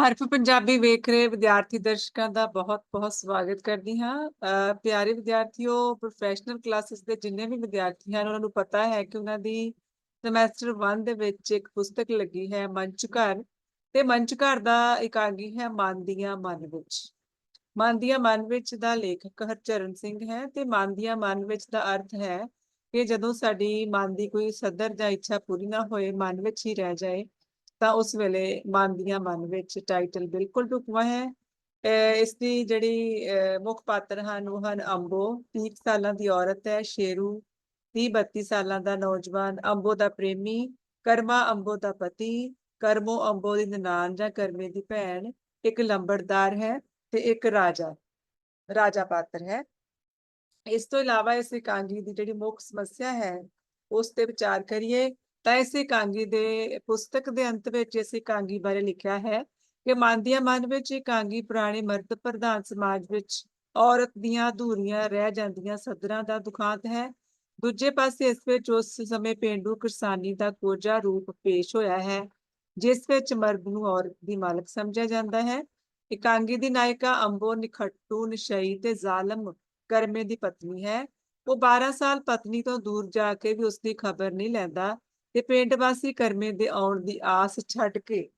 ਹਰਫ ਪੰਜਾਬੀ ਵੇਖ ਰਹੇ ਵਿਦਿਆਰਥੀ ਦਰਸ਼ਕਾਂ ਦਾ ਬਹੁਤ-ਬਹੁਤ ਸਵਾਗਤ ਕਰਦੀ ਹਾਂ। ਅ, ਪਿਆਰੇ ਵਿਦਿਆਰਥੀਓ ਪ੍ਰੋਫੈਸ਼ਨਲ ਕਲਾਸਿਸ ਦੇ ਜਿੰਨੇ ਵੀ ਵਿਦਿਆਰਥੀ ਹਨ ਉਹਨਾਂ ਨੂੰ ਪਤਾ ਹੈ ਕਿ ਉਹਨਾਂ ਦੀ ਸਮੈਸਟਰ 1 ਦੇ ਵਿੱਚ ਇੱਕ ਪੁਸਤਕ ਲੱਗੀ ਹੈ ਮੰਚ ਘਰ। ਤੇ ਮੰਚ ਘਰ ਦਾ ਇਕਾਂਗੀ ਹੈ ਮਨ ਦੀਆਂ ਮਨ ਵਿੱਚ। ਮਨ ਦੀਆਂ ਮਨ ਵਿੱਚ ਦਾ ਲੇਖਕ ਹਰਚਰਨ ਸਿੰਘ ਹੈ ਤੇ ਮਨ ਦੀਆਂ ਮਨ ਵਿੱਚ ਦਾ ਅਰਥ ਹੈ ਕਿ ਜਦੋਂ ਸਾਡੀ ਮਨ ਦੀ ਕੋਈ ਸਦਰ ਜਾਂ ਇੱਛਾ ਪੂਰੀ ਨਾ ਹੋਏ ਮਨ ਵਿੱਚ ਹੀ ਰਹਿ ਜਾਏ ਤਾਂ ਉਸ ਵੇਲੇ ਮਨ ਦੀਆਂ ਮਨ ਵਿੱਚ ਟਾਈਟਲ ਬਿਲਕੁਲ ਢੁਕਵਾਂ ਹੈ। ਅਹ ਇਸ ਦੀ ਜਿਹੜੀ ਮੁੱਖ ਪਾਤਰ ਹਨ, ਉਹ ਹਨ ਅੰਬੋ। 30 ਸਾਲਾਂ ਦੀ ਔਰਤ ਹੈ, ਸ਼ੇਰੂ। 30 32 ਸਾਲਾਂ ਦਾ ਨੌਜਵਾਨ, ਅੰਬੋ ਦਾ ਪ੍ਰੇਮੀ, ਕਰਮਾ ਅੰਬੋ ਦਾ ਪਤੀ, ਕਰਮੋ ਅੰਬੋ ਦੀ ਨਨਾਣ ਜਾਂ ਕਰਮੇ ਦੀ ਭੈਣ, ਇੱਕ ਲੰਬੜਦਾਰ ਹੈ ਤੇ ਇੱਕ ਰਾਜਾ ਰਾਜਾ ਪਾਤਰ ਹੈ। ਇਸ ਤੋਂ ਇਲਾਵਾ ਇਸ ਇਕਾਂਗੀ ਦੀ ਜਿਹੜੀ ਮੁੱਖ ਸਮੱਸਿਆ ਹੈ, ਉਸ ਤੇ ਵਿਚਾਰ ਕਰੀਏ ਤਾਂ ਇਸ ਇਕਾਂਗੀ ਦੇ ਪੁਸਤਕ ਦੇ ਅੰਤ ਵਿੱਚ ਇਸ ਇਕਾਂਗੀ ਬਾਰੇ ਲਿਖਿਆ ਹੈ ਕਿ ਮਨ ਦੀਆਂ ਮਨ ਵਿੱਚ ਇਕਾਂਗੀ ਪੁਰਾਣੇ ਮਰਦ ਪ੍ਰਧਾਨ ਸਮਾਜ ਵਿੱਚ ਔਰਤ ਦੀਆਂ ਅਧੂਰੀਆਂ ਰਹਿ ਜਾਂਦੀਆਂ ਸਦਰਾਂ ਦਾ ਦੁਖਾਂਤ ਹੈ। ਦੂਜੇ ਪਾਸੇ ਇਸ ਵਿੱਚ ਉਸ ਸਮੇਂ ਪੇਂਡੂ ਕਿਰਸਾਨੀ ਦਾ ਕੋਝਾ ਰੂਪ ਪੇਸ਼ ਹੋਇਆ ਹੈ, ਜਿਸ ਵਿੱਚ ਮਰਦ ਨੂੰ ਔਰਤ ਦੀ ਮਾਲਕ ਸਮਝਿਆ ਜਾਂਦਾ ਹੈ। ਇਕਾਂਗੀ ਦੀ ਨਾਇਕਾ ਅੰਬੋ ਨਿਖੱਟੂ ਨਿਸ਼ਈ ਤੇ ਜ਼ਾਲਮ ਕਰਮੇ ਦੀ ਪਤਨੀ ਹੈ। ਉਹ 12 ਸਾਲ ਪਤਨੀ ਤੋਂ ਦੂਰ ਜਾ ਕੇ ਵੀ ਉਸ ਦੀ ਖਬਰ ਨਹੀਂ ਲੈਂਦਾ ਤੇ ਪਿੰਡ ਵਾਸੀ ਕਰਮੇ ਦੇ ਆਉਣ ਦੀ ਆਸ ਛੱਡ ਕੇ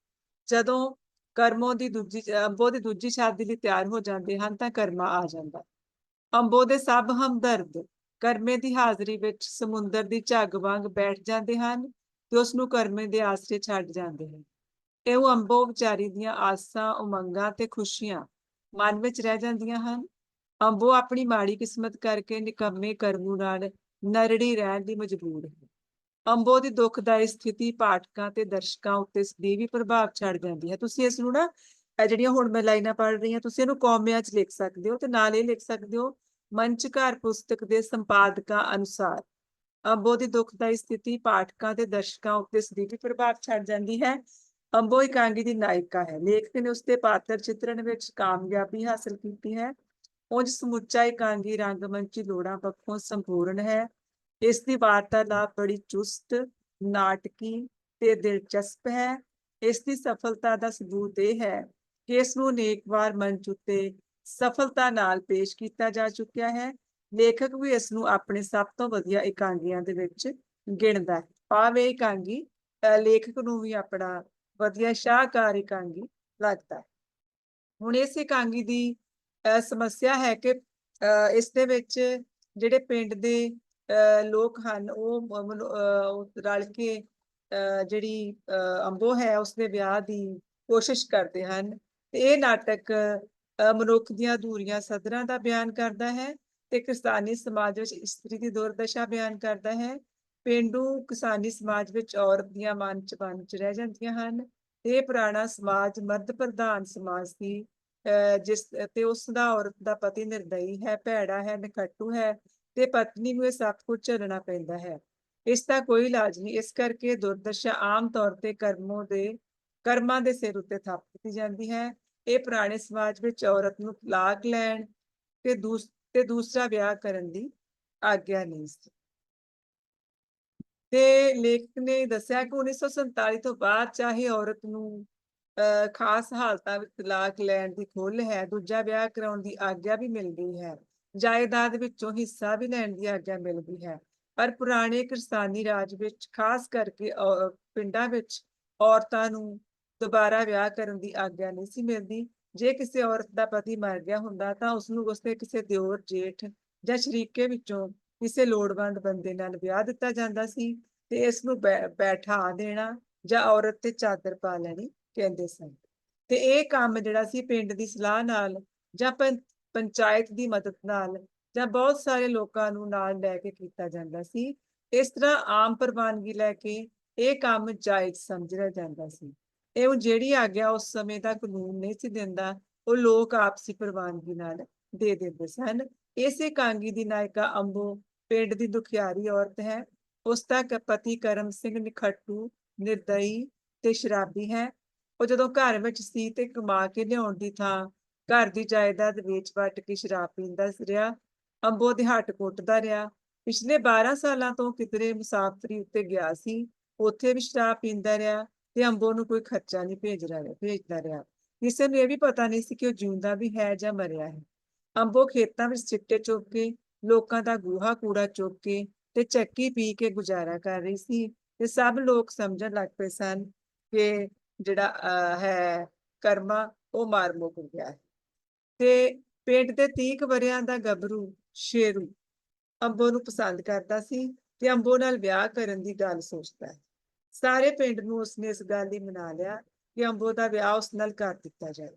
ਜਦੋਂ ਕਰਮੋ ਦੀ ਦੂਜੀ ਅੰਬੋ ਦੀ ਦੂਜੀ ਸ਼ਾਦੀ ਲਈ ਤਿਆਰ ਹੋ ਜਾਂਦੇ ਹਨ ਤਾਂ ਕਰਮਾ ਆ ਜਾਂਦਾ। ਅੰਬੋ ਦੇ ਸਭ ਹਮਦਰਦ ਕਰਮੇ ਦੀ ਹਾਜ਼ਰੀ ਵਿੱਚ ਸਮੁੰਦਰ ਦੀ ਝੱਗ ਵਾਂਗ ਬੈਠ ਜਾਂਦੇ ਹਨ ਤੇ ਉਸ ਨੂੰ ਕਰਮੇ ਦੇ ਆਸਰੇ ਛੱਡ ਜਾਂਦੇ ਹਨ। ਇਹ ਉਹ ਅੰਬੋ ਵਿਚਾਰੀ ਦੀਆਂ ਆਸਾਂ, ਉਮੰਗਾਂ ਤੇ ਖੁਸ਼ੀਆਂ ਮਨ ਵਿੱਚ ਰਹਿ ਜਾਂਦੀਆਂ ਹਨ। ਅੰਬੋ ਆਪਣੀ ਮਾੜੀ ਕਿਸਮਤ ਕਰਕੇ ਨਿਕੰਮੇ ਕਰਮੂ ਨਾਲ ਨਰੜੀ ਰਹਿਣ ਦੀ ਮਜਬੂਰ ਹੈ। ਅੰਬੋ ਦੀ ਦੁਖਦਾਈ ਸਥਿਤੀ ਪਾਠਕਾਂ ਤੇ ਦਰਸ਼ਕਾਂ ਉੱਤੇ ਸਦੀਵੀ ਪ੍ਰਭਾਵ ਛੱਡ ਜਾਂਦੀ ਹੈ। ਤੁਸੀਂ ਇਸ ਨੂੰ ਨਾ, ਇਹ ਜਿਹੜੀਆਂ ਹੁਣ ਮੈਂ ਲਾਈਨਾਂ ਪੜ੍ਹ ਰਹੀ ਹਾਂ, ਤੁਸੀਂ ਇਹਨੂੰ ਕੌਮਿਆਂ 'ਚ ਲਿਖ ਸਕਦੇ ਹੋ ਤੇ ਨਾਲ ਇਹ ਲਿਖ ਸਕਦੇ ਹੋ, ਮੰਚ ਘਰ ਪੁਸਤਕ ਦੇ ਸੰਪਾਦਕਾਂ ਅਨੁਸਾਰ। ਅੰਬੋ ਦੀ ਦੁਖਦਾਈ ਸਥਿਤੀ ਪਾਠਕਾਂ ਤੇ ਦਰਸ਼ਕਾਂ ਉੱਤੇ ਸਦੀਵੀ ਪ੍ਰਭਾਵ ਛੱਡ ਜਾਂਦੀ ਹੈ। ਅੰਬੋ ਇਕਾਂਗੀ ਦੀ ਨਾਇਕਾ ਹੈ। ਲੇਖਕ ਨੇ ਉਸਦੇ ਪਾਤਰ ਚਿੱਤਰਣ ਵਿੱਚ ਕਾਮਯਾਬੀ ਹਾਸਲ ਕੀਤੀ ਹੈ। ਉਂਝ ਸਮੁੱਚਾ ਇਕਾਂਗੀ ਰੰਗਮੰਚੀ ਲੋੜਾਂ ਪੱਖੋਂ ਸੰਪੂਰਨ ਹੈ। ਇਸ ਦੀ ਵਾਰਤਾਲਾਪ ਬੜੀ ਚੁਸਤ, ਨਾਟਕੀ ਤੇ ਦਿਲਚਸਪ ਹੈ। ਇਸ ਦੀ ਸਫਲਤਾ ਦਾ ਸਬੂਤ ਇਹ ਹੈ ਕਿ ਇਸ ਨੂੰ ਅਨੇਕ ਵਾਰ ਮੰਚ ਉੱਤੇ ਸਫਲਤਾ ਨਾਲ ਪੇਸ਼ ਕੀਤਾ ਜਾ ਚੁੱਕਿਆ ਹੈ। ਲੇਖਕ ਵੀ ਇਸ ਨੂੰ ਆਪਣੇ ਸਭ ਤੋਂ ਵਧੀਆ ਇਕਾਂਗੀਆਂ ਦੇ ਵਿੱਚ ਗਿਣਦਾ ਹੈ। ਭਾਵੇਂ ਇਕਾਂਗੀ, ਅਹ ਲੇਖਕ ਨੂੰ ਵੀ ਆਪਣਾ ਵਧੀਆ ਸ਼ਾਹਕਾਰ ਇਕਾਂਗੀ ਲੱਗਦਾ ਹੈ। ਹੁਣ ਇਸ ਇਕਾਂਗੀ ਦੀ, ਅਹ ਸਮੱਸਿਆ ਹੈ ਕਿ, ਅਹ ਇਸ ਦੇ ਵਿੱਚ ਜਿਹੜੇ ਪਿੰਡ ਦੇ ਲੋਕ ਹਨ, ਉਹ ਰਲ ਕੇ, ਅਹ ਜਿਹੜੀ ਅੰਬੋ ਹੈ, ਉਸਦੇ ਵਿਆਹ ਦੀ ਕੋਸ਼ਿਸ਼ ਕਰਦੇ ਹਨ। ਤੇ ਇਹ ਨਾਟਕ ਮਨੁੱਖ ਦੀਆਂ ਅਧੂਰੀਆਂ ਸਦਰਾਂ ਦਾ ਬਿਆਨ ਕਰਦਾ ਹੈ ਤੇ ਕਿਸਾਨੀ ਸਮਾਜ ਵਿੱਚ ਇਸਤਰੀ ਦੀ ਦੁਰਦਸ਼ਾ ਬਿਆਨ ਕਰਦਾ ਹੈ। ਪੇਂਡੂ ਕਿਸਾਨੀ ਸਮਾਜ ਵਿੱਚ ਔਰਤ ਦੀਆਂ ਮਨ ਚ ਮਨ ਚ ਰਹਿ ਜਾਂਦੀਆਂ ਹਨ। ਇਹ ਪੁਰਾਣਾ ਸਮਾਜ ਮਰਦ ਪ੍ਰਧਾਨ ਸਮਾਜ ਸੀ, ਅਹ ਜਿਸ, ਤੇ ਉਸ ਦਾ ਔਰਤ ਦਾ ਪਤੀ ਨਿਰਦਈ ਹੈ, ਭੈੜਾ ਹੈ, ਨਖੱਟੂ ਹੈ। ਤੇ ਪਤਨੀ ਨੂੰ ਇਹ ਸਭ ਕੁਝ ਝੱਲਣਾ ਪੈਂਦਾ ਹੈ। ਇਸ ਦਾ ਕੋਈ ਇਲਾਜ ਨਹੀਂ। ਇਸ ਕਰਕੇ ਦੁਰਦਸ਼ਾ ਆਮ ਤੌਰ ਤੇ ਕਰਮੋਂ ਦੇ, ਕਰਮਾਂ ਦੇ ਸਿਰ ਉੱਤੇ ਥਾਪ ਦਿੱਤੀ ਜਾਂਦੀ ਹੈ। ਇਹ ਪੁਰਾਣੇ ਸਮਾਜ ਵਿੱਚ ਔਰਤ ਨੂੰ ਤਲਾਕ ਲੈਣ ਤੇ ਦੂਸ, ਤੇ ਦੂਸਰਾ ਵਿਆਹ ਕਰਨ ਦੀ ਆਗਿਆ ਨਹੀਂ ਸੀ। ਤੇ ਲੇਖਕ ਨੇ ਦੱਸਿਆ ਕਿ 1947 ਤੋਂ ਬਾਅਦ ਚਾਹੇ ਔਰਤ ਨੂੰ, ਅਹ ਖਾਸ ਹਾਲਤਾਂ ਵਿੱਚ ਤਲਾਕ ਲੈਣ ਦੀ ਖੁੱਲ੍ਹ ਹੈ, ਦੂਜਾ ਵਿਆਹ ਕਰਾਉਣ ਦੀ ਆਗਿਆ ਵੀ ਮਿਲ ਗਈ ਹੈ। ਜਾਇਦਾਦ ਵਿੱਚੋਂ ਹਿੱਸਾ ਵੀ ਲੈਣ ਦੀ ਆਗਿਆ ਮਿਲਦੀ ਹੈ। ਪਰ ਪੁਰਾਣੇ ਕਿਰਸਾਨੀ ਰਾਜ ਵਿੱਚ, ਖਾਸ ਕਰਕੇ ਪਿੰਡਾਂ ਵਿੱਚ ਔਰਤਾਂ ਨੂੰ ਦੁਬਾਰਾ ਵਿਆਹ ਕਰਨ ਦੀ ਆਗਿਆ ਨਹੀਂ ਸੀ ਮਿਲਦੀ। ਜੇ ਕਿਸੇ ਔਰਤ ਦਾ ਪਤੀ ਮਰ ਗਿਆ ਹੁੰਦਾ ਤਾਂ ਉਸ ਨੂੰ ਉਸਦੇ ਕਿਸੇ ਦਿਓਰ, ਜੇਠ ਜਾਂ ਸ਼ਰੀਕੇ ਵਿੱਚੋਂ ਕਿਸੇ ਲੋੜਵੰਦ ਬੰਦੇ ਨਾਲ ਵਿਆਹ ਦਿੱਤਾ ਜਾਂਦਾ ਸੀ ਤੇ ਇਸ ਨੂੰ ਬੈ- ਬੈਠਾ ਦੇਣਾ ਜਾਂ ਔਰਤ ਤੇ ਚਾਦਰ ਪਾ ਲੈਣੀ ਕਹਿੰਦੇ ਸਨ। ਤੇ ਇਹ ਕੰਮ ਜਿਹੜਾ ਸੀ ਪਿੰਡ ਦੀ ਸਲਾਹ ਨਾਲ ਜਾਂ ਪੰ- ਪੰਚਾਇਤ ਦੀ ਮਦਦ ਨਾਲ ਜਾਂ ਬਹੁਤ ਸਾਰੇ ਲੋਕਾਂ ਨੂੰ ਨਾਲ ਲੈ ਕੇ ਕੀਤਾ ਜਾਂਦਾ ਸੀ। ਇਸ ਤਰ੍ਹਾਂ ਆਮ ਪ੍ਰਵਾਨਗੀ ਲੈ ਕੇ ਇਹ ਕੰਮ ਜਾਇਜ਼ ਸਮਝਿਆ ਜਾਂਦਾ ਸੀ। ਇਹ ਉਹ ਜਿਹੜੀ ਆਗਿਆ ਉਸ ਸਮੇਂ ਦਾ ਕਾਨੂੰਨ ਨਹੀਂ ਸੀ ਦਿੰਦਾ, ਉਹ ਲੋਕ ਆਪਸੀ ਪ੍ਰਵਾਨਗੀ ਨਾਲ ਦੇ ਦਿੰਦੇ ਸਨ। ਇਸੇ ਕਾਂਗੀ ਦੀ ਨਾਇਕਾ ਅੰਬੋ ਪਿੰਡ ਦੀ ਦੁਖਿਆਰੀ ਔਰਤ ਹੈ। ਉਸ ਦਾ ਪਤੀ ਕਰਮ ਸਿੰਘ ਨਿਖੱਟੂ ਨਿਰਦਈ ਤੇ ਸ਼ਰਾਬੀ ਹੈ। ਉਹ ਜਦੋਂ ਘਰ ਵਿੱਚ ਸੀ ਤੇ ਕਮਾ ਕੇ ਲਿਆਉਣ ਦੀ ਥਾਂ ਘਰ ਦੀ ਜਾਇਦਾਦ ਵੇਚ ਵਟ ਕੇ ਸ਼ਰਾਬ ਪੀਂਦਾ ਰਿਹਾ ਅੰਬੋ ਦੇ ਹੱਟ ਕੁੱਟਦਾ ਰਿਹਾ। ਪਿਛਲੇ 12 ਸਾਲਾਂ ਤੋਂ ਕਿਧਰੇ ਮੁਸਾਫਰੀ ਉੱਤੇ ਗਿਆ ਸੀ ਉੱਥੇ ਵੀ ਸ਼ਰਾਬ ਪੀਂਦਾ ਰਿਹਾ ਤੇ ਅੰਬੋ ਨੂੰ ਕੋਈ ਖਰਚਾ ਨਹੀਂ ਭੇਜ ਰਿਹਾ ਭੇਜਦਾ ਰਿਹਾ। ਕਿਸੇ ਨੂੰ ਇਹ ਵੀ ਪਤਾ ਨਹੀਂ ਸੀ ਕਿ ਉਹ ਜਿਉਂਦਾ ਵੀ ਹੈ ਜਾਂ ਮਰਿਆ ਹੈ। ਅੰਬੋ ਖੇਤਾਂ ਵਿੱਚ ਚਿੱਟੇ ਚੁੱਕ ਕੇ ਲੋਕਾਂ ਦਾ ਗੂਹਾ ਕੂੜਾ ਚੁੱਕ ਕੇ ਤੇ ਚੱਕੀ ਪੀ ਕੇ ਗੁਜ਼ਾਰਾ ਕਰ ਰਹੀ ਸੀ ਤੇ ਸਭ ਲੋਕ ਸਮਝਣ ਲੱਗ ਪਏ ਸਨ ਕਿ ਜਿਹੜਾ ਅਹ, ਹੈ ਕਰਮਾ ਉਹ ਮਾਰ ਮੁੱਕ ਗਿਆ ਹੈ। ਤੇ ਪਿੰਡ ਦੇ 30 ਕੁ ਵਰਿਆਂ ਦਾ ਗੱਭਰੂ ਸ਼ੇਰੂ ਅੰਬੋ ਨੂੰ ਪਸੰਦ ਕਰਦਾ ਸੀ ਤੇ ਅੰਬੋ ਨਾਲ ਵਿਆਹ ਕਰਨ ਦੀ ਗੱਲ ਸੋਚਦਾ ਹੈ। ਸਾਰੇ ਪਿੰਡ ਨੂੰ ਉਸਨੇ ਇਸ ਗੱਲ ਲਈ ਮਨਾ ਲਿਆ ਕਿ ਅੰਬੋ ਦਾ ਵਿਆਹ ਉਸ ਨਾਲ ਕਰ ਦਿੱਤਾ ਜਾਵੇ।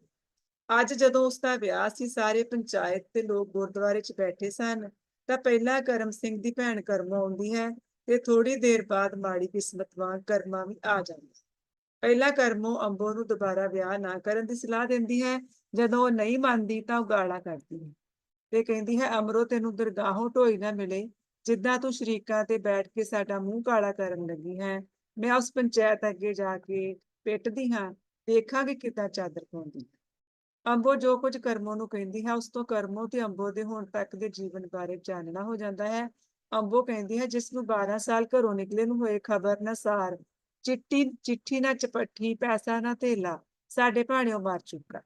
ਅੱਜ ਜਦੋਂ ਉਸ ਦਾ ਵਿਆਹ ਸੀ, ਸਾਰੇ ਪੰਚਾਇਤ ਤੇ ਲੋਕ ਗੁਰਦੁਆਰੇ 'ਚ ਬੈਠੇ ਸਨ, ਤਾਂ ਪਹਿਲਾਂ ਕਰਮ ਸਿੰਘ ਦੀ ਭੈਣ ਕਰਮਾ ਆਉਂਦੀ ਹੈ ਤੇ ਥੋੜੀ ਦੇਰ ਬਾਅਦ ਮਾੜੀ ਕਿਸਮਤ ਵਾਂਗ ਕਰਮਾ ਵੀ ਆ ਜਾਂਦੀ ਪਹਿਲਾਂ ਕਰਮੋ ਅੰਬੋ ਨੂੰ ਦੁਬਾਰਾ ਵਿਆਹ ਨਾ ਕਰਨ ਦੀ ਸਲਾਹ ਦਿੰਦੀ ਹੈ। ਜਦੋਂ ਉਹ ਨਹੀਂ ਮੰਨਦੀ ਤਾਂ ਉਹ ਗਾਲਾਂ ਕੱਢਦੀ ਹੈ। ਤੇ ਕਹਿੰਦੀ ਹੈ, ਅਮਰੋ, ਤੈਨੂੰ ਦਰਗਾਹੋਂ ਢੋਈ ਨਾ ਮਿਲੇ। ਜਿੱਦਾਂ ਤੂੰ ਸ਼ਰੀਕਾਂ ਤੇ ਬੈਠ ਕੇ ਸਾਡਾ ਮੂੰਹ ਕਾਲਾ ਕਰਨ ਲੱਗੀ ਹੈ, ਮੈਂ ਉਸ ਪੰਚਾਇਤ ਅੱਗੇ ਜਾ ਕੇ ਪਿੱਟਦੀ ਹਾਂ। ਦੇਖਾਂਗੇ ਕਿੱਦਾਂ ਚਾਦਰ ਪਾਉਂਦੀ ਅੰਬੋ ਜੋ ਕੁਝ ਕਰਮੋ ਨੂੰ ਕਹਿੰਦੀ ਹੈ, ਉਸ ਤੋਂ ਕਰਮੋ ਤੇ ਅੰਬੋ ਦੇ ਹੁਣ ਤੱਕ ਦੇ ਜੀਵਨ ਬਾਰੇ ਜਾਣਨਾ ਹੋ ਜਾਂਦਾ ਹੈ। ਅੰਬੋ ਕਹਿੰਦੀ ਹੈ, ਜਿਸ ਨੂੰ 12 ਸਾਲ ਘਰੋਂ ਨਿਕਲੇ ਨੂੰ ਹੋਏ ਖਬਰ ਨਾ ਸਾਰ ਚਿੱਟੀ, ਚਿੱਠੀ ਨਾ ਚਪੱਠੀ, ਪੈਸਾ ਨਾ ਧੇਲਾ, ਸਾਡੇ ਭਾਣਿਓ ਮਾਰ ਚੁੱਕਾ।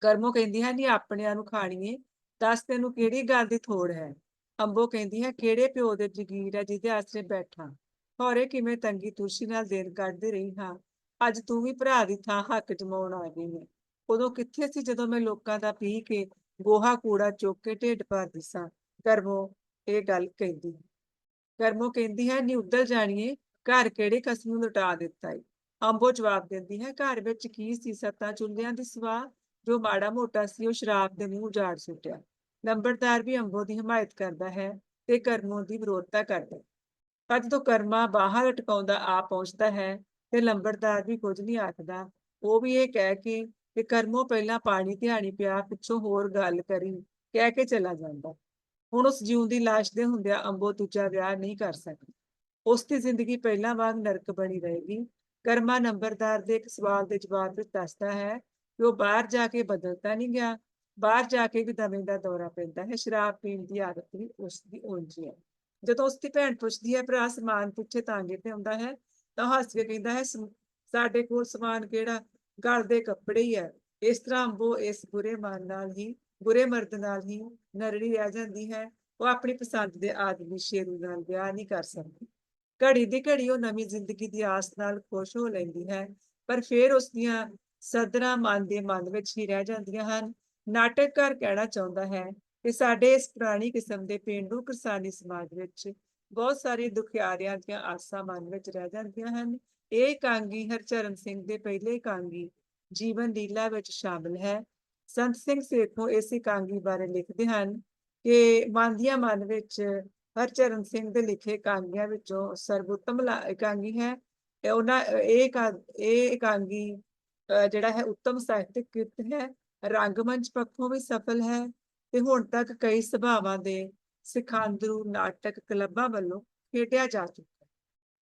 ਕਰਮੋ ਕਹਿੰਦੀ ਹੈ, ਨੀ ਆਪਣਿਆਂ ਨੂੰ ਖਾਣੀਏ, ਦੱਸ ਤੈਨੂੰ ਕਿਹੜੀ ਗੱਲ ਦੀ ਥੋੜ ਹੈ? ਅੰਬੋ ਕਹਿੰਦੀ ਹੈ, ਕਿਹੜੇ ਪਿਓ ਦੇ ਜਗੀਰ ਹੈ ਜਿਹਦੇ ਆਸਰੇ ਬੈਠਾ? ਹੋਰੇ ਕਿਵੇਂ ਤੰਗੀ ਤੁਰਸ਼ੀ ਨਾਲ ਦਿਨ ਕੱਢਦੀ ਰਹੀ? ਹਾਂ, ਅੱਜ ਤੂੰ ਵੀ ਭਰਾ ਦੀ ਥਾਂ ਹੱਕ ਜਮਾਉਣ ਆ ਗਈ ਹੈ। ਉਦੋਂ ਕਿੱਥੇ ਸੀ ਜਦੋਂ ਮੈਂ ਲੋਕਾਂ ਦਾ ਪੀ ਕੇ ਗੋਹਾ ਕੂੜਾ ਚੁੱਕ ਕੇ ਢਿੱਡ ਭਰਦੀ ਸਾਂ ਕਰਮੋ, ਇਹ ਗੱਲ ਕਹਿੰਦੀ ਕਰਮੋ ਕਹਿੰਦੀ ਹੈ, ਨੀ ਉੱਧਰ ਜਾਣੀਏ ਘਰ ਕਿਹੜੇ ਕਸਮ ਨੂੰ ਲੁਟਾ ਦਿੱਤਾ ਈ ਅੰਬੋ ਜਵਾਬ ਦਿੰਦੀ ਹੈ, ਘਰ ਵਿੱਚ ਕੀ ਸੀ? ਸੱਤਾਂ ਚੁੱਲ੍ਹਿਆਂ ਦੀ ਸਵਾਹ, ਜੋ ਮਾੜਾ ਮੋਟਾ ਸੀ, ਉਹ ਸ਼ਰਾਬ ਦੇ ਮੂੰਹ ਉਜਾੜ ਸੁੱਟਿਆ। ਲੰਬੜਦਾਰ ਵੀ ਅੰਬੋ ਦੀ ਹਮਾਇਤ ਕਰਦਾ ਹੈ ਤੇ ਕਰਮੋ ਦੀ ਵਿਰੋਧਤਾ ਕਰਦਾ ਪਰ ਜਦੋਂ ਕਰਮਾ ਬਾਹਰ ਲਟਕਾਉਂਦਾ ਆ ਪਹੁੰਚਦਾ ਹੈ ਤੇ ਲੰਬੜਦਾਰ ਵੀ ਕੁਝ ਨਹੀਂ ਆਖਦਾ। ਉਹ ਵੀ ਇਹ ਕਹਿ ਕੇ ਕਿ ਕਰਮੋ ਪਹਿਲਾਂ ਪਾਣੀ, ਧਿਆਣੀ ਪਿਆ, ਪਿੱਛੋਂ ਹੋਰ ਗੱਲ ਕਰੀ, ਕਹਿ ਕੇ ਚਲਾ ਜਾਂਦਾ। ਹੁਣ ਉਸ ਜਿਉਂਦੀ ਲਾਸ਼ ਦੇ ਹੁੰਦਿਆਂ ਅੰਬੋ ਦੂਜਾ ਵਿਆਹ ਨਹੀਂ ਕਰ ਸਕਦੀ। ਉਸ ਦੀ ਜ਼ਿੰਦਗੀ ਪਹਿਲਾਂ ਵਾਂਗ ਨਰਕ ਬਣੀ ਰਹੇਗੀ। ਕਰਮਾ ਨੰਬਰਦਾਰ ਦੇ ਇੱਕ ਸਵਾਲ ਦੇ ਜਵਾਬ ਵਿੱਚ ਦੱਸਦਾ ਹੈ ਕਿ ਉਹ ਬਾਹਰ ਜਾ ਕੇ ਬਦਲਦਾ ਨਹੀਂ ਗਿਆ। ਬਾਹਰ ਜਾ ਕੇ ਵੀ ਦਮੇ ਦਾ ਦੌਰਾ ਪੈਂਦਾ ਹੈ। ਸ਼ਰਾਬ ਪੀਣ ਦੀ ਆਦਤ ਵੀ ਉਸ ਦੀ ਉਂਝ ਹੈ। ਜਦੋਂ ਉਸ ਦੀ ਭੈਣ ਪੁੱਛਦੀ ਹੈ, ਭਰਾ ਸਮਾਨ ਪਿੱਛੇ ਤਾਂਗੇ ਤੇ ਆਉਂਦਾ ਹੈ, ਤਾਂ ਹੱਸ ਕੇ ਕਹਿੰਦਾ ਹੈ, "ਸਮ- ਸਾਡੇ ਕੋਲ ਸਮਾਨ ਕਿਹੜਾ? ਗਲ ਦੇ ਕੱਪੜੇ ਹੀ ਹੈ। ਇਸ ਤਰ੍ਹਾਂ ਉਹ ਇਸ ਬੁਰੇ ਮਨ ਨਾਲ ਹੀ, ਬੁਰੇ ਮਰਦ ਨਾਲ ਹੀ ਨਰੜੀ ਰਹਿ ਜਾਂਦੀ ਹੈ। ਉਹ ਆਪਣੀ ਪਸੰਦ ਦੇ ਆਦਮੀ ਸ਼ੇਰੂ ਨਾਲ ਵਿਆਹ ਨਹੀਂ ਕਰ ਸਕਦੀ। ਘੜੀ ਦੀ ਘੜੀ ਉਹ ਨਵੀਂ ਜ਼ਿੰਦਗੀ ਦੀ ਆਸ ਨਾਲ ਖੁਸ਼ ਹੋ ਲੈਂਦੀ ਹੈ, ਪਰ ਫਿਰ ਉਸ ਦੀਆਂ ਸਦਰਾਂ ਮਨ ਦੇ ਮਨ ਵਿੱਚ ਹੀ ਰਹਿ ਜਾਂਦੀਆਂ ਹਨ। ਨਾਟਕਕਾਰ ਕਹਿਣਾ ਚਾਹੁੰਦਾ ਹੈ ਕਿ ਸਾਡੇ ਇਸ ਪੁਰਾਣੀ ਕਿਸਮ ਦੇ ਪੇਂਡੂ ਕਿਸਾਨੀ ਸਮਾਜ ਵਿੱਚ ਬਹੁਤ ਸਾਰੇ ਦੁਖਿਆਰਿਆਂ ਦੀਆਂ ਆਸਾਂ ਮਨ ਵਿੱਚ ਰਹਿ ਜਾਂਦੀਆਂ ਹਨ। ਇਹ ਕਾਂਗੀ ਹਰਚਰਨ ਸਿੰਘ ਦੇ ਪਹਿਲੇ ਕਾਂਗੀ ਜੀਵਨ ਲੀਲਾ ਵਿੱਚ ਸ਼ਾਮਲ ਹੈ। ਸੰਤ ਸਿੰਘ ਸੇਖੋਂ ਇਸੇ ਕਾਂਗੀ ਬਾਰੇ ਲਿਖਦੇ ਹਨ ਕਿ ਮਨ ਦੀਆਂ ਮਨ ਵਿੱਚ ਹਰਚਰਨ ਸਿੰਘ ਦੇ ਲਿਖੇ ਕਾਂਗੀਆਂ ਵਿੱਚੋਂ ਸਰਵੋਤਮ ਲਾ- ਇਕਾਂਗੀ ਹੈ। ਇਹ ਉਹਨਾਂ, ਇਹ ਕਾ- ਇਹ ਇਕਾਂਗੀ ਜਿਹੜਾ ਹੈ ਉੱਤਮ ਸਾਹਿਤਕ ਕਿਰਤ ਹੈ। ਰੰਗਮੰਚ ਪੱਖੋਂ ਵੀ ਸਫਲ ਹੈ ਤੇ ਹੁਣ ਤੱਕ ਕਈ ਸਭਾਵਾਂ ਦੇ ਸਿਖਾਂਦਰੂ ਨਾਟਕ ਕਲੱਬਾਂ ਵੱਲੋਂ ਖੇਡਿਆ ਜਾ ਚੁੱਕਾ ਹੈ।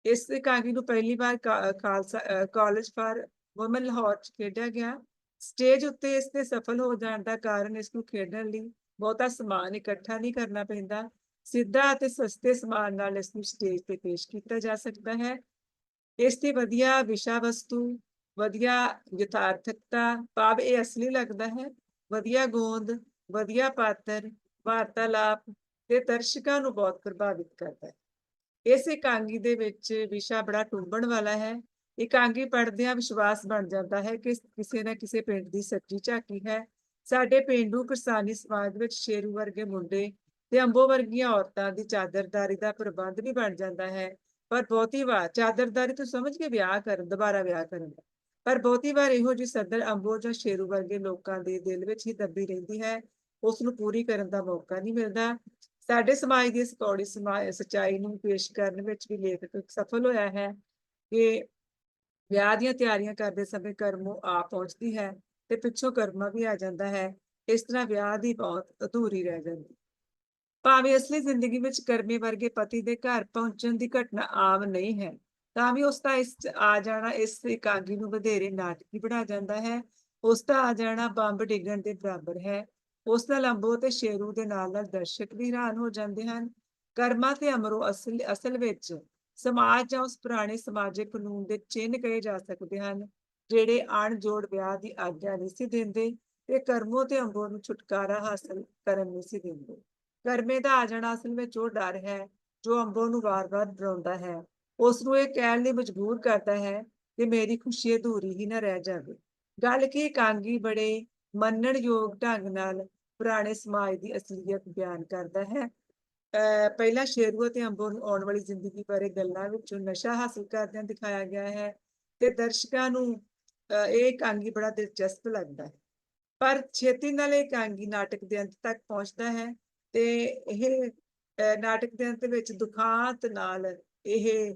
ਇਸ ਇਕਾਂਗੀ ਨੂੰ ਪਹਿਲੀ ਵਾਰ Khalsa college for woman Lahore ਚ ਖੇਡਿਆ ਗਿਆ। ਸਟੇਜ ਉੱਤੇ ਇਸ ਦੇ ਸਫਲ ਹੋ ਜਾਣ ਦਾ ਕਾਰਨ ਇਸ ਨੂੰ ਖੇਡਣ ਲਈ ਬਹੁਤਾ ਸਮਾਨ ਇਕੱਠਾ ਨਹੀਂ ਕਰਨਾ ਪੈਂਦਾ। ਸਿੱਧਾ ਅਤੇ ਸਸਤੇ ਸਮਾਨ ਨਾਲ ਇਸ ਨੂੰ ਸਟੇਜ ਤੇ ਪੇਸ਼ ਕੀਤਾ ਜਾ ਸਕਦਾ ਹੈ। ਇਸ ਦੀ ਵਧੀਆ ਵਿਸ਼ਾ ਵਸਤੂ ਵਧੀਆ ਯਥਾਰਥਕਤਾ, ਭਾਵ ਇਹ ਅਸਲੀ ਲੱਗਦਾ ਹੈ, ਵਧੀਆ ਗੋਂਦ, ਵਧੀਆ ਪਾਤਰ, ਵਾਰਤਾਲਾਪ ਤੇ ਦਰਸ਼ਕਾਂ ਨੂੰ ਬਹੁਤ ਪ੍ਰਭਾਵਿਤ ਕਰਦਾ ਹੈ। ਇਸ ਇਕਾਂਗੀ ਦੇ ਵਿੱਚ ਵਿਸ਼ਾ ਬੜਾ ਟੁੰਬਣ ਵਾਲਾ ਹੈ। ਇਕਾਂਗੀ ਪੜ੍ਹਦਿਆਂ ਵਿਸ਼ਵਾਸ ਬਣ ਜਾਂਦਾ ਹੈ ਕਿ ਕਿਸੇ ਨਾ ਕਿਸੇ ਪਿੰਡ ਦੀ ਸੱਚੀ ਝਾਕੀ ਹੈ। ਸਾਡੇ ਪਿੰਡੂ ਕਿਸਾਨੀ ਸਮਾਜ ਵਿੱਚ ਸ਼ੇਰੂ ਵਰਗੇ ਮੁੰਡੇ ਤੇ ਅੰਬੋ ਵਰਗੀਆਂ ਔਰਤਾਂ ਦੀ ਚਾਦਰਦਾਰੀ ਦਾ ਪ੍ਰਬੰਧ ਵੀ ਬਣ ਜਾਂਦਾ ਹੈ। ਪਰ ਬਹੁਤੀ ਵਾਰ ਚਾਦਰਦਾਰੀ ਤੋਂ ਸਮਝ ਕੇ ਵਿਆਹ ਕਰਨ, ਦੁਬਾਰਾ ਵਿਆਹ ਕਰਨ ਦਾ। ਪਰ ਬਹੁਤੀ ਵਾਰ ਇਹੋ ਜਿਹੀ ਸੱਦਰ ਅੰਬੋ ਜਾਂ ਸ਼ੇਰੂ ਵਰਗੇ ਲੋਕਾਂ ਦੇ ਦਿਲ ਵਿੱਚ ਹੀ ਦੱਬੀ ਰਹਿੰਦੀ ਹੈ। ਉਸ ਨੂੰ ਪੂਰੀ ਕਰਨ ਦਾ ਮੌਕਾ ਨਹੀਂ ਮਿਲਦਾ। ਸਾਡੇ ਸਮਾਜ ਦੀ ਇਸ ਕੌੜੀ ਸਮਾ, ਸਚਾਈ ਨੂੰ ਪੇਸ਼ ਕਰਨ ਵਿੱਚ ਵੀ ਲੇਖਕ ਸਫਲ ਹੋਇਆ ਹੈ ਕਿ ਵਿਆਹ ਦੀਆਂ ਤਿਆਰੀਆਂ ਕਰਦੇ ਸਮੇਂ ਕਰਮੋ ਆ ਪਹੁੰਚਦੀ ਹੈ ਤੇ ਪਿੱਛੋਂ ਕਰਮਾ ਵੀ ਆ ਜਾਂਦਾ ਹੈ। ਇਸ ਤਰ੍ਹਾਂ ਵਿਆਹ ਦੀ ਬਹੁਤ ਅਧੂਰੀ ਰਹਿ ਜਾਂਦੀ। ਭਾਵੇਂ ਅਸਲੀ ਜ਼ਿੰਦਗੀ ਵਿੱਚ ਕਰਮੇ ਵਰਗੇ ਪਤੀ ਦੇ ਘਰ ਪਹੁੰਚਣ ਦੀ ਘਟਨਾ ਆਮ ਨਹੀਂ ਹੈ, ਤਾਂ ਵੀ ਉਸ ਦਾ ਇਸ ਆ ਜਾਣਾ, ਇਸ ਇਕਾਂਗੀ ਨੂੰ ਵਧੇਰੇ ਨਾਟਕੀ ਬਣਾ ਜਾਂਦਾ ਹੈ। ਉਸ ਦਾ ਆ ਜਾਣਾ ਬੰਬ ਡਿੱਗਣ ਦੇ ਬਰਾਬਰ ਹੈ। ਉਸ ਦਾ ਲੰਬੋ ਤੇ ਸ਼ੇਰੂ ਦੇ ਨਾਲ ਨਾਲ ਦਰਸ਼ਕ ਵੀ ਹੈਰਾਨ ਹੋ ਜਾਂਦੇ ਹਨ। ਕਰਮਾ ਤੇ ਅਮਰੋ ਅਸਲ ਅਸਲ ਵਿੱਚ ਸਮਾਜ ਜਾਂ ਉਸ ਪੁਰਾਣੇ ਸਮਾਜਿਕ ਕਾਨੂੰਨ ਦੇ ਚਿੰਨ੍ਹ ਕਹੇ ਜਾ ਸਕਦੇ ਹਨ, ਜਿਹੜੇ ਅਣਜੋੜ ਵਿਆਹ ਦੀ ਆਗਿਆ ਨਹੀਂ ਸੀ ਦਿੰਦੇ ਤੇ ਕਰਮੋ ਤੇ ਅੰਬੋ ਨੂੰ ਛੁਟਕਾਰਾ ਹਾਸਲ ਕਰਨ ਨਹੀਂ ਸੀ ਦਿੰਦੇ। ਗਰਮੇ ਦਾ ਆ ਜਾਣਾ ਅਸਲ ਵਿੱਚ ਉਹ ਡਰ ਹੈ, ਜੋ ਅੰਬੋ ਨੂੰ ਵਾਰ-ਵਾਰ ਡਰਾਉਂਦਾ ਹੈ। ਉਸ ਨੂੰ ਇਹ ਕਹਿਣ ਲਈ ਮਜਬੂਰ ਕਰਦਾ ਹੈ ਕਿ ਮੇਰੀ ਖੁਸ਼ੀ ਅਧੂਰੀ ਹੀ ਨਾ ਰਹਿ ਜਾਵੇ। ਗੱਲ ਕੀ ਕਾਂਗੀ ਬੜੇ ਮੰਨਣਯੋਗ ਢੰਗ ਨਾਲ ਪੁਰਾਣੇ ਸਮਾਜ ਦੀ ਅਸਲੀਅਤ ਬਿਆਨ ਕਰਦਾ ਹੈ। ਅਹ ਪਹਿਲਾਂ ਸ਼ੇਰੂ ਅਤੇ ਅੰਬੋ ਨੂੰ ਆਉਣ ਵਾਲੀ ਜ਼ਿੰਦਗੀ ਬਾਰੇ ਗੱਲਾਂ ਵਿੱਚੋਂ ਨਸ਼ਾ ਹਾਸਲ ਕਰਦਿਆਂ ਦਿਖਾਇਆ ਗਿਆ ਹੈ ਤੇ ਦਰਸ਼ਕਾਂ ਨੂੰ ਅਹ ਇਹ ਕਾਂਗੀ ਬੜਾ ਦਿਲਚਸਪ ਲੱਗਦਾ ਹੈ। ਪਰ ਛੇਤੀ ਨਾਲ ਇਹ ਕਾਂਗੀ ਨਾਟਕ ਦੇ ਅੰਤ ਤੱਕ ਪਹੁੰਚਦਾ ਹੈ। ਤੇ ਇਹ, ਅਹ, ਨਾਟਕ ਦੇ ਅੰਤ ਵਿੱਚ ਦੁਖਾਂਤ ਨਾਲ ਇਹ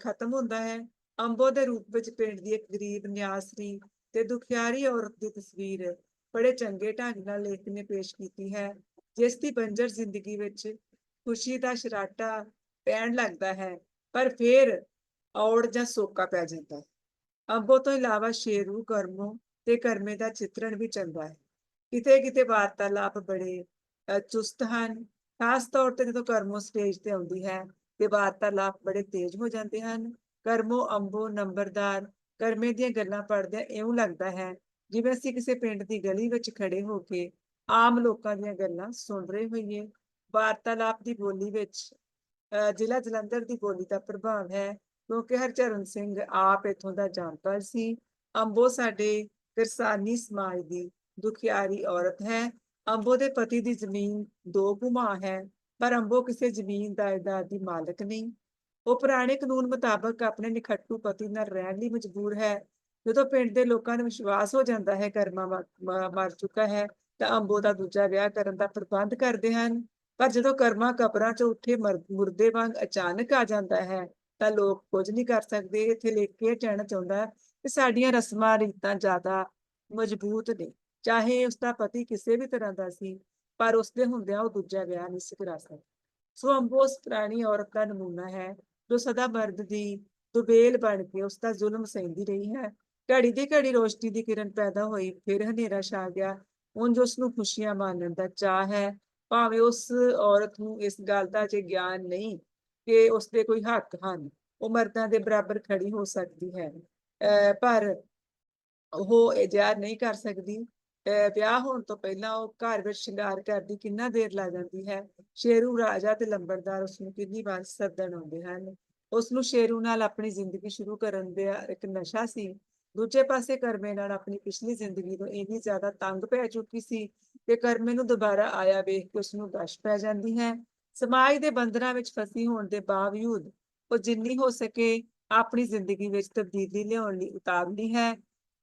ਖਤਮ ਹੁੰਦਾ ਹੈ। ਅੰਬੋ ਦੇ ਰੂਪ ਵਿੱਚ ਪਿੰਡ ਦੀ ਇੱਕ ਗਰੀਬ ਨਿਆਸਰੀ ਤੇ ਦੁਖਿਆਰੀ ਔਰਤ ਦੀ ਤਸਵੀਰ ਬੜੇ ਚੰਗੇ ਢੰਗ ਨਾਲ ਲੇਖਕ ਨੇ ਪੇਸ਼ ਕੀਤੀ ਹੈ, ਜਿਸ ਦੀ ਬੰਜਰ ਜ਼ਿੰਦਗੀ ਵਿੱਚ ਖੁਸ਼ੀ ਦਾ ਸ਼ਰਾਟਾ ਪੈਣ ਲੱਗਦਾ ਹੈ, ਪਰ ਫਿਰ ਔੜ ਜਾਂ ਸੋਕਾ ਪੈ ਜਾਂਦਾ ਹੈ। ਅੰਬੋ ਤੋਂ ਇਲਾਵਾ ਸ਼ੇਰੂ ਕਰਮੋ ਤੇ ਕਰਮੇ ਦਾ ਚਿੱਤਰਣ ਵੀ ਚੰਗਾ ਹੈ। ਕਿਤੇ ਕਿਤੇ ਵਾਰਤਾਲਾਪ ਬੜੇ ਚੁਸਤ ਹਨ। ਖਾਸ ਤੌਰ ਤੇ ਜਦੋਂ ਕਰਮੋ ਸਟੇਜ ਤੇ ਆਉਂਦੀ ਹੈ ਤੇ ਵਾਰਤਾਲਾਪ ਬੜੇ ਤੇਜ਼ ਹੋ ਜਾਂਦੇ ਹਨ। ਕਰਮੋ ਅੰਬੋ ਨੰਬਰਦਾਰ ਕਰਮੇ ਦੀਆਂ ਗੱਲਾਂ ਪੜ੍ਹਦਿਆਂ ਇਉਂ ਲੱਗਦਾ ਹੈ ਜਿਵੇਂ ਅਸੀਂ ਕਿਸੇ ਪਿੰਡ ਦੀ ਗਲੀ ਵਿੱਚ ਖੜੇ ਹੋ ਕੇ ਆਮ ਲੋਕਾਂ ਦੀਆਂ ਗੱਲਾਂ ਸੁਣ ਰਹੇ ਹੋਈਏ। ਵਾਰਤਾਲਾਪ ਦੀ ਬੋਲੀ ਵਿੱਚ ਅਹ, ਜ਼ਿਲ੍ਹਾ ਜਲੰਧਰ ਦੀ ਬੋਲੀ ਦਾ ਪ੍ਰਭਾਵ ਹੈ ਕਿਉਂਕਿ ਹਰਚਰਨ ਸਿੰਘ ਆਪ ਇਥੋਂ ਦਾ ਜਾਣਕਾਰ ਸੀ। ਅੰਬੋ ਸਾਡੇ ਕਿਰਸਾਨੀ ਸਮਾਜ ਦੀ ਦੁਖਿਆਰੀ ਔਰਤ ਹੈ। ਅੰਬੋ ਦੇ ਪਤੀ ਦੀ ਜ਼ਮੀਨ ਦੋ ਗੁਮਾ ਹੈ, ਪਰ ਅੰਬੋ ਕਿਸੇ ਜ਼ਮੀਨ ਜਾਇਦਾਦ ਦੀ ਮਾਲਕ ਨਹੀਂ। ਉਹ ਪੁਰਾਣੇ ਕਾਨੂੰਨ ਮੁਤਾਬਕ ਆਪਣੇ ਨਿਖੱਟੂ ਪਤੀ ਨਾਲ ਰਹਿਣ ਲਈ ਮਜਬੂਰ ਹੈ। ਜਦੋਂ ਪਿੰਡ ਦੇ ਲੋਕਾਂ ਨੂੰ ਵਿਸ਼ਵਾਸ ਹੋ ਜਾਂਦਾ ਹੈ ਕਰਮਾ ਮਰ ਚੁੱਕਾ ਹੈ, ਤਾਂ ਅੰਬੋ ਦਾ ਦੂਜਾ ਵਿਆਹ ਕਰਨ ਦਾ ਪ੍ਰਬੰਧ ਕਰਦੇ ਹਨ। ਪਰ ਜਦੋਂ ਕਰਮਾ ਕਬਰਾਂ ਚ ਉੱਠੇ ਮਰ- ਮੁਰਦੇ ਵਾਂਗ ਅਚਾਨਕ ਆ ਜਾਂਦਾ ਹੈ, ਤਾਂ ਲੋਕ ਕੁਝ ਨਹੀਂ ਕਰ ਸਕਦੇ। ਇੱਥੇ ਲਿਖ ਕੇ ਇਹ ਕਹਿਣਾ ਚਾਹੁੰਦਾ ਕਿ ਸਾਡੀਆਂ ਰਸਮਾਂ, ਰੀਤਾਂ ਜ਼ਿਆਦਾ ਮਜ਼ਬੂਤ ਨੇ। ਚਾਹੇ ਉਸ ਦਾ ਪਤੀ ਕਿਸੇ ਵੀ ਤਰ੍ਹਾਂ ਦਾ ਸੀ, ਪਰ ਉਸਦੇ ਹੁੰਦਿਆਂ ਉਹ ਦੂਜਾ ਵਿਆਹ ਨਹੀਂ ਸੀ ਕਰਾ ਸਕਦਾ। ਸੋ ਅੰਬੋ ਉਸ ਔਰਤ ਦਾ ਨਮੂਨਾ ਹੈ, ਜੋ ਸਦਾ ਮਰਦ ਦੀ ਦੁਬੇਲ ਬਣ ਕੇ ਉਸ ਦਾ ਜ਼ੁਲਮ ਸਹਿੰਦੀ ਰਹੀ ਹੈ। ਘੜੀ ਦੀ ਘੜੀ ਰੋਸ਼ਨੀ ਦੀ ਕਿਰਨ ਪੈਦਾ ਹੋਈ, ਫਿਰ ਹਨੇਰਾ ਛਾ ਗਿਆ। ਉਂਝ ਉਸ ਨੂੰ ਖੁਸ਼ੀਆਂ ਮਾਣਨ ਦਾ ਚਾਹ ਹੈ। ਭਾਵੇਂ ਉਸ ਔਰਤ ਨੂੰ ਇਸ ਗੱਲ ਦਾ ਜੇ ਗਿਆਨ ਨਹੀਂ ਕਿ ਉਸ ਦੇ ਕੋਈ ਹੱਕ ਹਨ, ਉਹ ਮਰਦਾਂ ਦੇ ਬਰਾਬਰ ਖੜੀ ਹੋ ਸਕਦੀ ਹੈ। ਅਹ ਪਰ ਉਹ ਇਜਾਜ਼ਤ ਨਹੀਂ ਕਰ ਸਕਦੀ। ਵਿਆਹ ਹੋਣ ਤੋਂ ਪਹਿਲਾਂ ਉਹ ਘਰ ਵਿੱਚ ਸ਼ਿੰਗਾਰ ਕਰਦੀ ਕਿੰਨਾ ਦੇਰ ਲਾ ਜਾਂਦੀ ਹੈ? ਸ਼ੇਰੂ ਰਾਜਾ ਤੇ ਲੰਬੜਦਾਰ ਉਸ ਨੂੰ ਕਿੰਨੀ ਵਾਰ ਸੱਦਣ ਆਉਂਦੇ ਹਨ? ਉਸ ਨੂੰ ਸ਼ੇਰੂ ਨਾਲ ਆਪਣੀ ਜ਼ਿੰਦਗੀ ਸ਼ੁਰੂ ਕਰਨ ਦਾ ਇੱਕ ਨਸ਼ਾ ਸੀ। ਦੂਜੇ ਪਾਸੇ ਕਰਮੇ ਨਾਲ ਆਪਣੀ ਪਿਛਲੀ ਜ਼ਿੰਦਗੀ ਤੋਂ ਇੰਨੀ ਜ਼ਿਆਦਾ ਤੰਗ ਪੈ ਚੁੱਕੀ ਸੀ ਕਿ ਕਰਮੇ ਨੂੰ ਦੁਬਾਰਾ ਆਇਆ ਵੇਖ ਕੇ ਉਸ ਨੂੰ ਗਸ਼ ਪੈ ਜਾਂਦੀ ਹੈ। ਸਮਾਜ ਦੇ ਬੰਧਨਾਂ ਵਿੱਚ ਫਸੀ ਹੋਣ ਦੇ ਬਾਵਜੂਦ ਉਹ ਜਿੰਨੀ ਹੋ ਸਕੇ ਆਪਣੀ ਜ਼ਿੰਦਗੀ ਵਿੱਚ ਤਬਦੀਲੀ ਲਿਆਉਣ ਲਈ ਉਤਾਵਲੀ ਹੈ।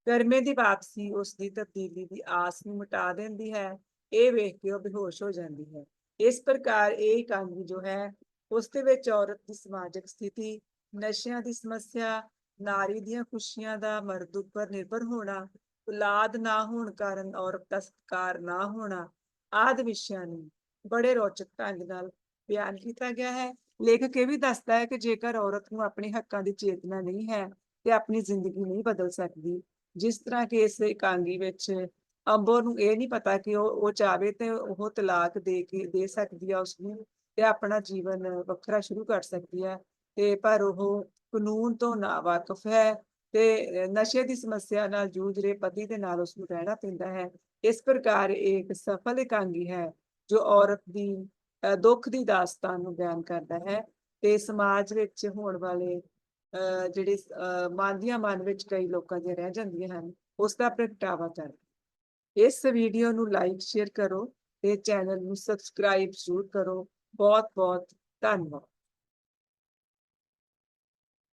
ਗਰਮੇ ਦੀ ਵਾਪਸੀ ਉਸ ਦੀ ਤਬਦੀਲੀ ਦੀ ਆਸ ਨੂੰ ਮਿਟਾ ਦਿੰਦੀ ਹੈ, ਇਹ ਵੇਖ ਕੇ ਉਹ ਬੇਹੋਸ਼ ਹੋ ਜਾਂਦੀ ਹੈ। ਇਸ ਪ੍ਰਕਾਰ ਇਹ ਕਾਂਗੀ ਜੋ ਹੈ ਉਸ ਦੇ ਵਿੱਚ ਔਰਤ ਦੀ ਸਮਾਜਿਕ ਸਥਿਤੀ, ਨਸ਼ਿਆਂ ਦੀ ਸਮੱਸਿਆ, ਨਾਰੀ ਦੀਆਂ ਖੁਸ਼ੀਆਂ ਦਾ ਮਰਦ ਉੱਪਰ ਨਿਰਭਰ ਹੋਣਾ, ਔਲਾਦ ਨਾ ਹੋਣ ਕਾਰਨ ਔਰਤ ਦਾ ਸਤਿਕਾਰ ਨਾ ਹੋਣਾ, ਆਦਿ ਵਿਸ਼ਿਆਂ ਨੂੰ ਬੜੇ ਰੋਚਕ ਢੰਗ ਨਾਲ ਬਿਆਨ ਕੀਤਾ ਗਿਆ ਹੈ। ਲੇਖਕ ਇਹ ਵੀ ਦੱਸਦਾ ਹੈ ਕਿ ਜੇਕਰ ਔਰਤ ਨੂੰ ਆਪਣੇ ਹੱਕਾਂ ਦੀ ਚੇਤਨਾ ਨਹੀਂ ਹੈ ਤੇ ਆਪਣੀ ਜ਼ਿੰਦਗੀ ਨਹੀਂ ਬਦਲ ਸਕਦੀ ਜਿਸ ਤਰ੍ਹਾਂ ਕਿ ਇਸ ਇਕਾਂਗੀ ਵਿੱਚ ਅੰਬੋ ਨੂੰ ਇਹ ਨਹੀਂ ਪਤਾ ਕਿ ਉਹ ਉਹ ਚਾਵੇ ਤੇ ਉਹ ਤਲਾਕ ਦੇ ਕੇ ਦੇ ਸਕਦੀ ਆ ਉਸਨੂੰ ਤੇ ਆਪਣਾ ਜੀਵਨ ਵੱਖਰਾ ਸ਼ੁਰੂ ਕਰ ਸਕਦੀ ਹੈ ਤੇ ਪਰ ਉਹ ਕਾਨੂੰਨ ਤੋਂ ਨਾ ਵਾਕਿਫ ਹੈ ਤੇ ਨਸ਼ੇ ਦੀ ਸਮੱਸਿਆ ਨਾਲ ਜੂਝ ਰਹੇ ਪਤੀ ਦੇ ਨਾਲ ਉਸ ਨੂੰ ਰਹਿਣਾ ਪੈਂਦਾ ਹੈ। ਇਸ ਪ੍ਰਕਾਰ ਇਹ ਇੱਕ ਸਫਲ ਇਕਾਂਗੀ ਹੈ ਜੋ ਔਰਤ ਦੀ ਅਹ, ਦੁੱਖ ਦੀ ਦਾਸਤਾਨ ਨੂੰ ਬਿਆਨ ਕਰਦਾ ਹੈ ਤੇ ਸਮਾਜ ਵਿੱਚ ਹੋਣ ਵਾਲੇ ਜਿਹੜੇ ਅਹ, ਮਨ ਦੀਆਂ ਮਨ ਵਿੱਚ ਕਈ ਲੋਕਾਂ ਦੀਆਂ ਰਹਿ ਜਾਂਦੀਆਂ ਹਨ ਉਸ ਦਾ ਪ੍ਰਗਟਾਵਾ ਕਰਦਾ ਇਸ ਵੀਡੀਓ ਨੂੰ ਲਾਈਕ ਸ਼ੇਅਰ ਕਰੋ ਤੇ ਚੈਨਲ ਨੂੰ ਸਬਸਕ੍ਰਾਈਬ ਜ਼ਰੂਰ ਕਰੋ। ਬਹੁਤ ਬਹੁਤ ਧੰਨਵਾਦ।